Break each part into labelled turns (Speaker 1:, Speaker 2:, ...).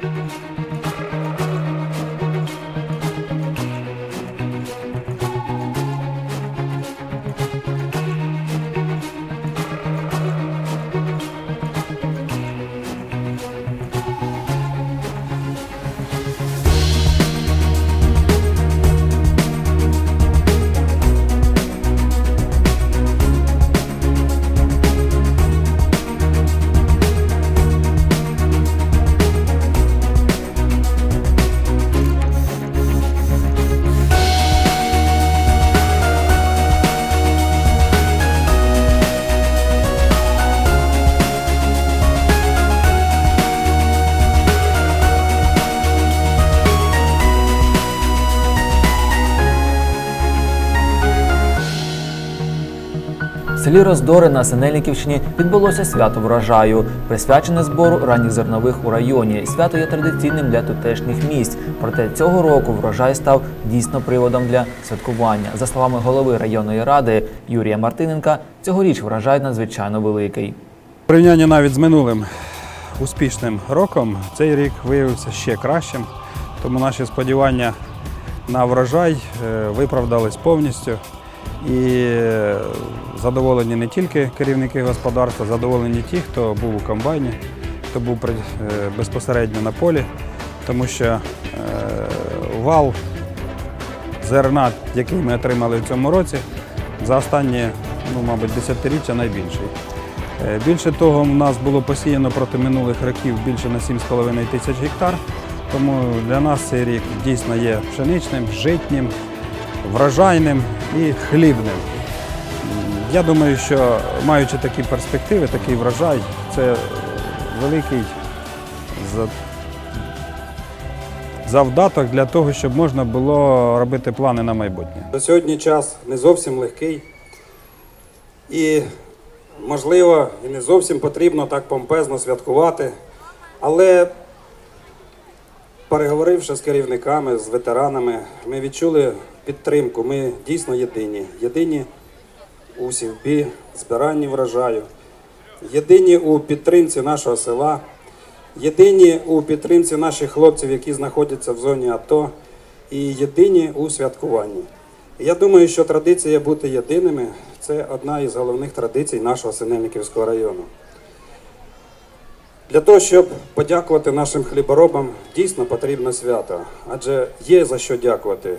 Speaker 1: Thank you. Селі Роздори на Синельниківщині відбулося свято врожаю, присвячене збору ранніх зернових у районі. Свято є традиційним для тутешніх місць. Проте цього року врожай став дійсно приводом для святкування. За словами голови районної ради Юрія Мартиненка, цьогоріч врожай надзвичайно великий.
Speaker 2: В порівнянні навіть з минулим успішним роком цей рік виявився ще кращим, тому наші сподівання на врожай е, виправдались повністю. І е, задоволені не тільки керівники господарства, задоволені ті, хто був у комбайні, хто був е, безпосередньо на полі, тому що е, вал зерна, який ми отримали в цьому році, за останні, ну, мабуть, десятиріччя найбільший. Більше того, у нас було посіяно проти минулих років більше на 7,5 тисяч гектар. Тому для нас цей рік дійсно є пшеничним, житнім, врожайним і хлібним. Я думаю, що маючи такі перспективи, такий врожай, це великий завдаток для того, щоб можна було робити плани на майбутнє.
Speaker 3: На сьогодні час не зовсім легкий. І, можливо, і не зовсім потрібно так помпезно святкувати. Але переговоривши з керівниками, з ветеранами, ми відчули підтримку. Ми дійсно єдині. Єдині у сівбі, збиранні врожаю, єдині у підтримці нашого села, єдині у підтримці наших хлопців, які знаходяться в зоні АТО, і єдині у святкуванні. Я думаю, що традиція бути єдиними це одна із головних традицій нашого Синельниківського району. Для того, щоб подякувати нашим хліборобам, дійсно потрібно свято, адже є за що дякувати.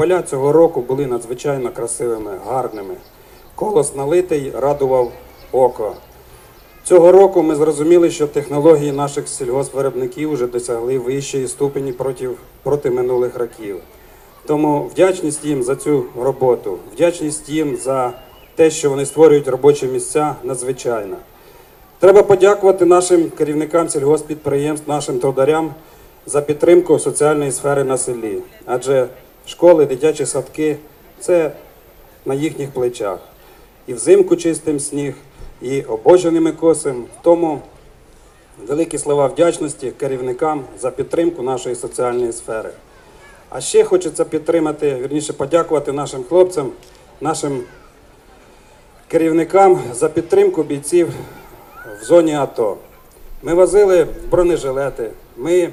Speaker 3: Поля цього року були надзвичайно красивими, гарними. Колос налитий радував око. Цього року ми зрозуміли, що технології наших сільгоспвиробників вже досягли вищої ступені проти, проти минулих років. Тому вдячність їм за цю роботу, вдячність їм за те, що вони створюють робочі місця, надзвичайна. Треба подякувати нашим керівникам сільгоспідприємств, нашим трударям за підтримку соціальної сфери на селі. Адже школи, дитячі садки це на їхніх плечах. І взимку чистим сніг, і обоженими косим. Тому великі слова вдячності керівникам за підтримку нашої соціальної сфери. А ще хочеться підтримати, вірніше подякувати нашим хлопцям, нашим керівникам за підтримку бійців в зоні АТО. Ми возили бронежилети, ми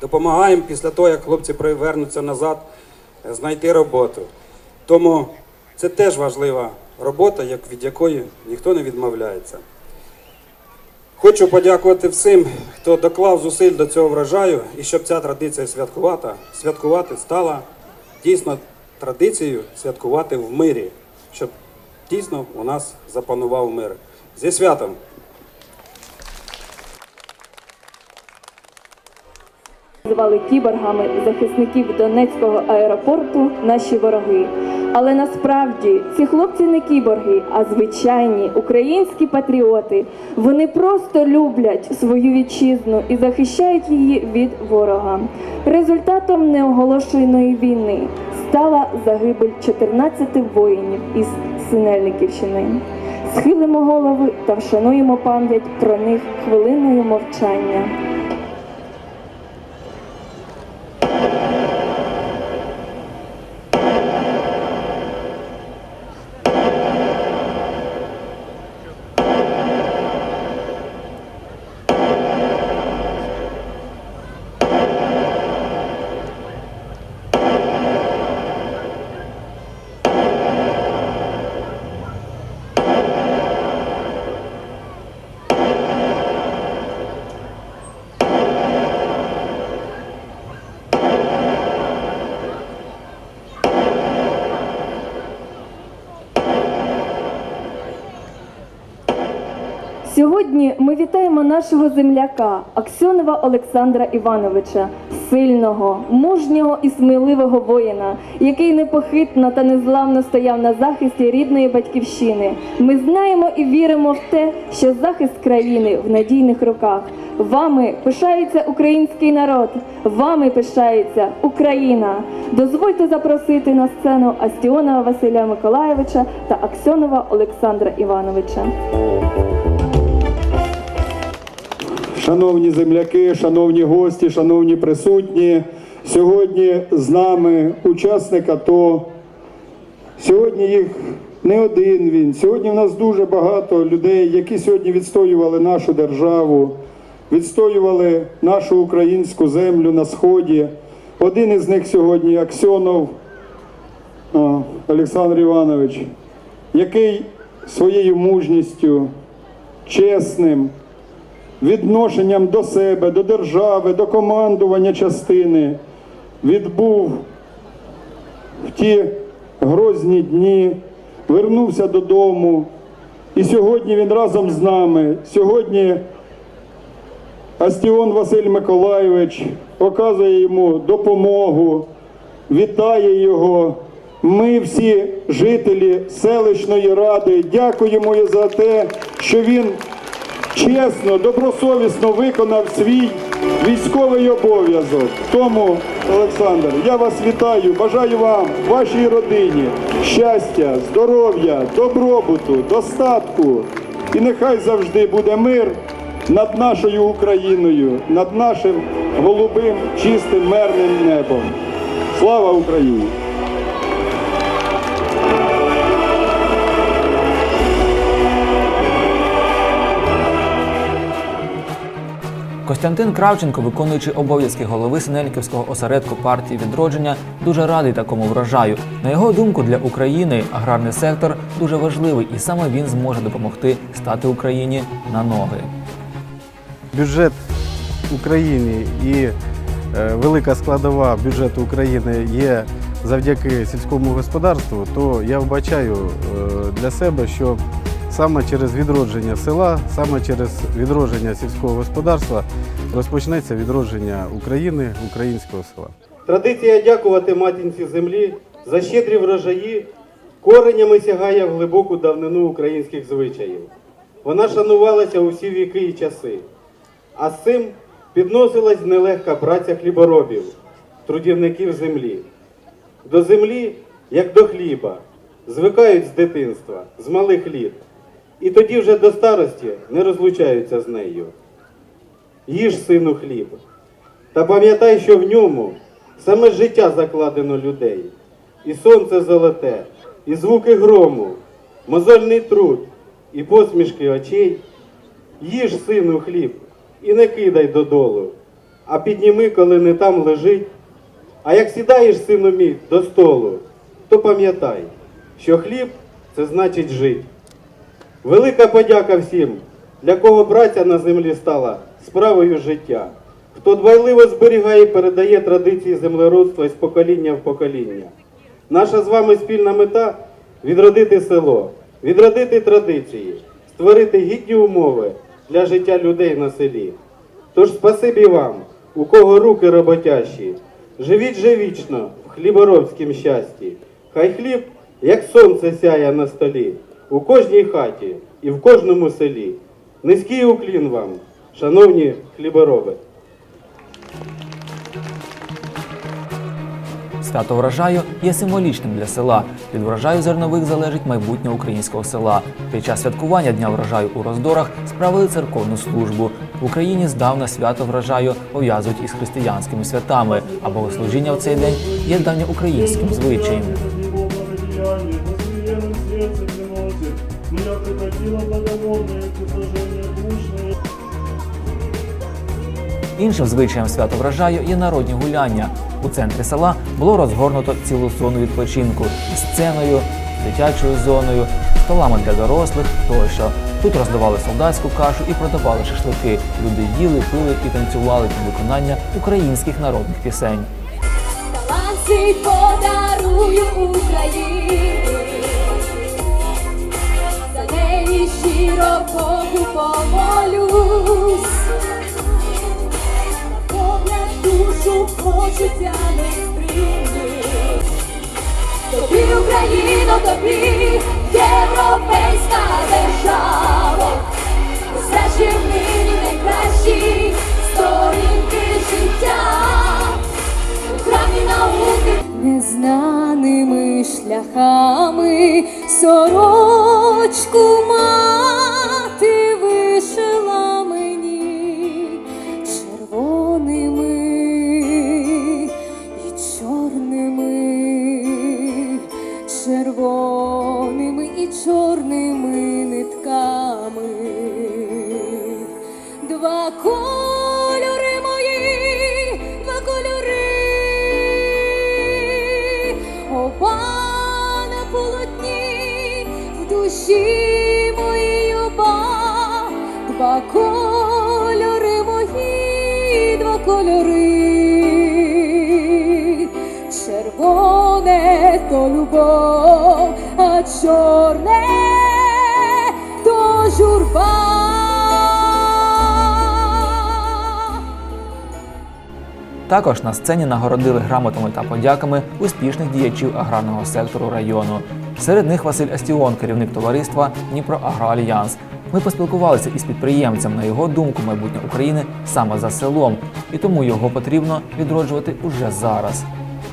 Speaker 3: допомагаємо після того, як хлопці повернуться назад, е, знайти роботу. Тому це теж важлива робота, від якої ніхто не відмовляється. Хочу подякувати всім, хто доклав зусиль до цього врожаю, і щоб ця традиція святкувати, святкувати стала дійсно традицією святкувати в мирі, щоб дійсно у нас запанував мир. Зі святом!
Speaker 4: Звали кіборгами захисників Донецького аеропорту наші вороги. Але насправді ці хлопці не кіборги, а звичайні українські патріоти. Вони просто люблять свою вітчизну і захищають її від ворога. Результатом неоголошеної війни стала загибель 14 воїнів із Синельниківщини. Схилимо голови та вшануємо пам'ять про них хвилиною мовчання. Сьогодні ми вітаємо нашого земляка Аксьонова Олександра Івановича, сильного, мужнього і сміливого воїна, який непохитно та незламно стояв на захисті рідної батьківщини. Ми знаємо і віримо в те, що захист країни в надійних руках. Вами пишається український народ, вами пишається Україна. Дозвольте запросити на сцену Астіонова Василя Миколаєвича та Аксьонова Олександра Івановича.
Speaker 5: Шановні земляки, шановні гості, шановні присутні, сьогодні з нами учасник АТО. Сьогодні їх не один він. Сьогодні в нас дуже багато людей, які сьогодні відстоювали нашу державу, відстоювали нашу українську землю на сході. Один із них сьогодні Аксьонов Олександр Іванович, який своєю мужністю, чесним, відношенням до себе, до держави, до командування частини відбув в ті грозні дні, вернувся додому. І сьогодні він разом з нами. Сьогодні Астіон Василь Миколайович оказує йому допомогу, вітає його. Ми всі жителі селищної ради дякуємо за те, що він чесно, добросовісно виконав свій військовий обов'язок. Тому, Олександр, я вас вітаю, бажаю вам, вашій родині щастя, здоров'я, добробуту, достатку. І нехай завжди буде мир над нашою Україною, над нашим голубим, чистим, мирним небом. Слава Україні!
Speaker 1: Костянтин Кравченко, виконуючи обов'язки голови Синельниківського осередку партії відродження, дуже радий такому врожаю. На його думку, для України аграрний сектор дуже важливий, і саме він зможе допомогти стати Україні на ноги.
Speaker 2: бюджет України і е, велика складова бюджету України є завдяки сільському господарству, то я вбачаю е, для себе, що саме через відродження села, саме через відродження сільського господарства розпочнеться відродження України, українського села.
Speaker 6: Традиція дякувати матінці землі за щедрі врожаї коренями сягає в глибоку давнину українських звичаїв. Вона шанувалася у всі віки і часи, а з цим підносилась нелегка праця хліборобів, трудівників землі. До землі, як до хліба, звикають з дитинства, з малих літ, і тоді вже до старості не розлучаються з нею. Їж, сину, хліб, та пам'ятай, що в ньому саме життя закладено людей, і сонце золоте, і звуки грому, мозольний труд, і посмішки очей. Їж, сину, хліб, і не кидай додолу, а підніми, коли не там лежить. А як сідаєш, сину мій, до столу, то пам'ятай, що хліб це значить жить. Велика подяка всім, для кого праця на землі стала справою життя, хто дбайливо зберігає і передає традиції землеробства з покоління в покоління. Наша з вами спільна мета відродити село, відродити традиції, створити гідні умови для життя людей на селі. Тож спасибі вам, у кого руки роботящі, живіть же вічно в хліборобськім щасті. Хай хліб, як сонце сяє на столі, у кожній хаті і в кожному селі. Низький уклін вам, шановні хлібороби.
Speaker 1: Свято врожаю є символічним для села. Від врожаю зернових залежить майбутнє українського села. Під час святкування Дня врожаю у Роздорах справили церковну службу. В Україні здавна свято врожаю пов'язують із християнськими святами, а богослужіння в цей день є давньоукраїнським звичаєм. Іншим звичаєм свято врожаю є народні гуляння. У центрі села було розгорнуто цілу зону відпочинку сценою, дитячою зоною, столами для дорослих тощо. Тут роздавали солдатську кашу і продавали шашлики. Люди їли, пили і танцювали під виконання українських народних пісень.
Speaker 7: Таланти подарую Україні, щиро Богу помолюсь. Погляд душу почуття не стримить. Тобі, Україно, тобі, європейська держава, Все ще в мирі найкращі сторінки життя, у науки незнаними шляхами сорочку душі оба, два кольори мої, два кольори. Червоне то любов, а чорне
Speaker 1: Також на сцені нагородили грамотами та подяками успішних діячів аграрного сектору району. Серед них Василь Астіон, керівник товариства Дніпроагроальянс. Ми поспілкувалися із підприємцем. На його думку, майбутнє України саме за селом, і тому його потрібно відроджувати уже зараз.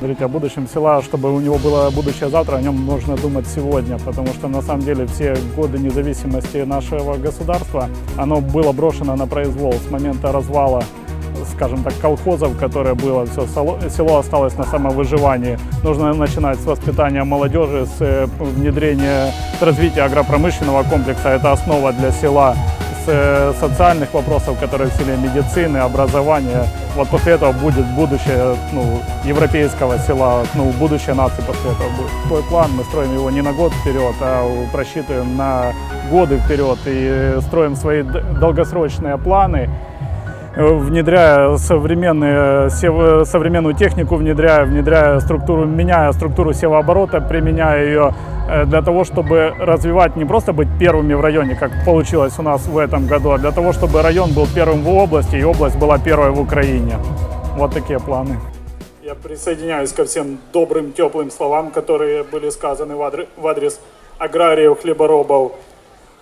Speaker 8: Говорить о будущем села, чтобы у него было будущее завтра, о нем нужно думать сегодня, потому что на самом деле все годы независимости нашего государства, оно было брошено на произвол с момента развала скажем так, колхозов, которое было, все, село, осталось на самовыживании. Нужно начинать с воспитания молодежи, с э, внедрения, с развития агропромышленного комплекса. Это основа для села с э, социальных вопросов, которые в селе, медицины, образования. Вот после этого будет будущее ну, европейского села, ну, будущее нации после этого будет. Такой план, мы строим его не на год вперед, а просчитываем на годы вперед и э, строим свои долгосрочные планы внедряя современные, современную технику, внедряя, внедряя структуру, меняя структуру севооборота, применяя ее э, для того, чтобы развивать не просто быть первыми в районе, как получилось у нас в этом году, а для того, чтобы район был первым в области и область была первой в Украине. Вот такие планы. Я присоединяюсь ко всем добрым, теплым словам, которые были сказаны в адре- в адрес аграриев, хлеборобов.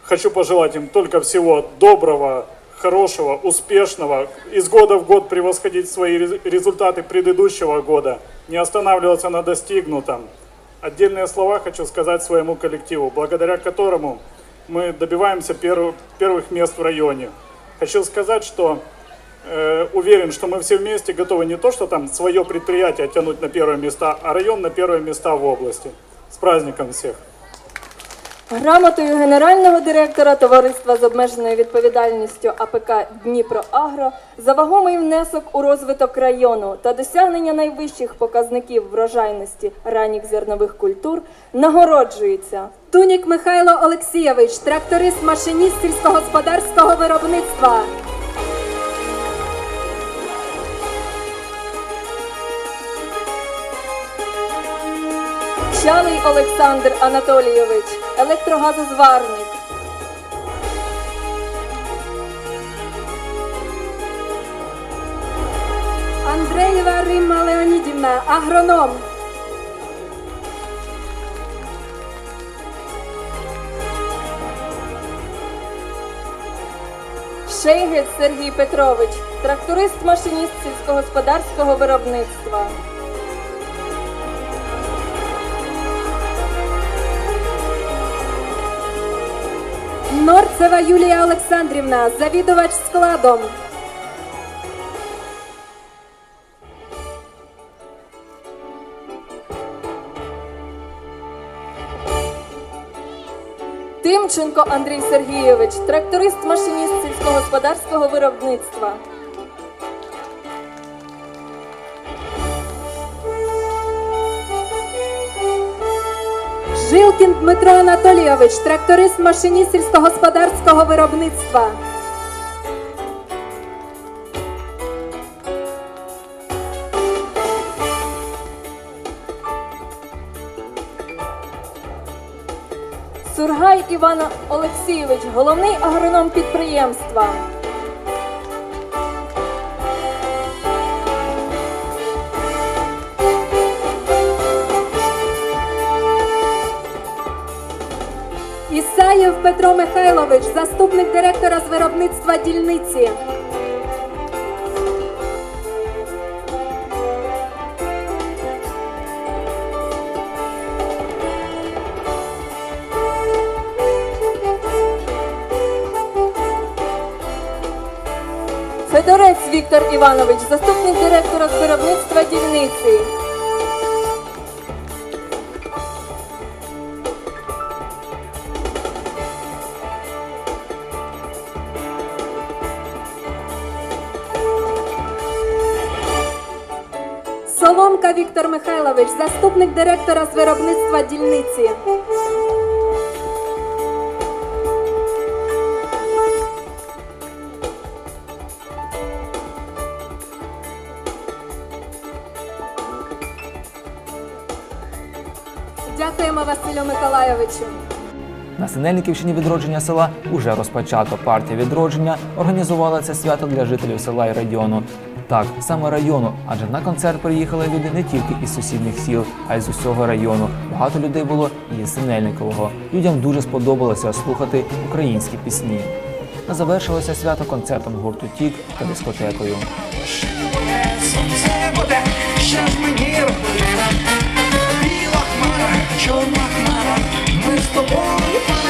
Speaker 8: Хочу пожелать им только всего доброго, хорошего, успешного, из года в год превосходить свои рез- результаты предыдущего года, не останавливаться на достигнутом. Отдельные слова хочу сказать своему коллективу, благодаря которому мы добиваемся перв- первых мест в районе. Хочу сказать, что э, уверен, что мы все вместе готовы не то, что там свое предприятие тянуть на первые места, а район на первые места в области. С праздником всех!
Speaker 4: Грамотою генерального директора товариства з обмеженою відповідальністю АПК Дніпроагро за вагомий внесок у розвиток району та досягнення найвищих показників врожайності ранніх зернових культур нагороджується
Speaker 9: Тунік Михайло Олексійович, тракторист, машиніст сільськогосподарського виробництва.
Speaker 4: Чалий Олександр Анатолійович, електрогазозварник.
Speaker 9: Андреєва Римма Леонідівна, агроном.
Speaker 4: Шейгець Сергій Петрович, тракторист-машиніст сільськогосподарського виробництва.
Speaker 9: Норцева Юлія Олександрівна, завідувач складом.
Speaker 4: Тимченко Андрій Сергійович, тракторист-машиніст сільськогосподарського виробництва.
Speaker 9: Жилкін Дмитро Анатолійович, тракторист, машиніст сільськогосподарського виробництва.
Speaker 4: Сургай Іван Олексійович, головний агроном підприємства.
Speaker 9: Петро Михайлович, заступник директора з виробництва дільниці.
Speaker 4: Федорець Віктор Іванович, заступник директора з виробництва дільниці.
Speaker 9: Соломка Віктор Михайлович, заступник директора з виробництва дільниці. Дякуємо Василю Миколайовичу.
Speaker 1: На Синельниківщині відродження села уже розпочато. Партія відродження організувала це свято для жителів села і району. Так, саме району, адже на концерт приїхали люди не тільки із сусідніх сіл, а й з усього району. Багато людей було і з Синельникового. Людям дуже сподобалося слухати українські пісні. Завершилося свято концертом гурту Тік та дискотекою.
Speaker 10: Що ж мені робити? Біла хмара, чорна the one.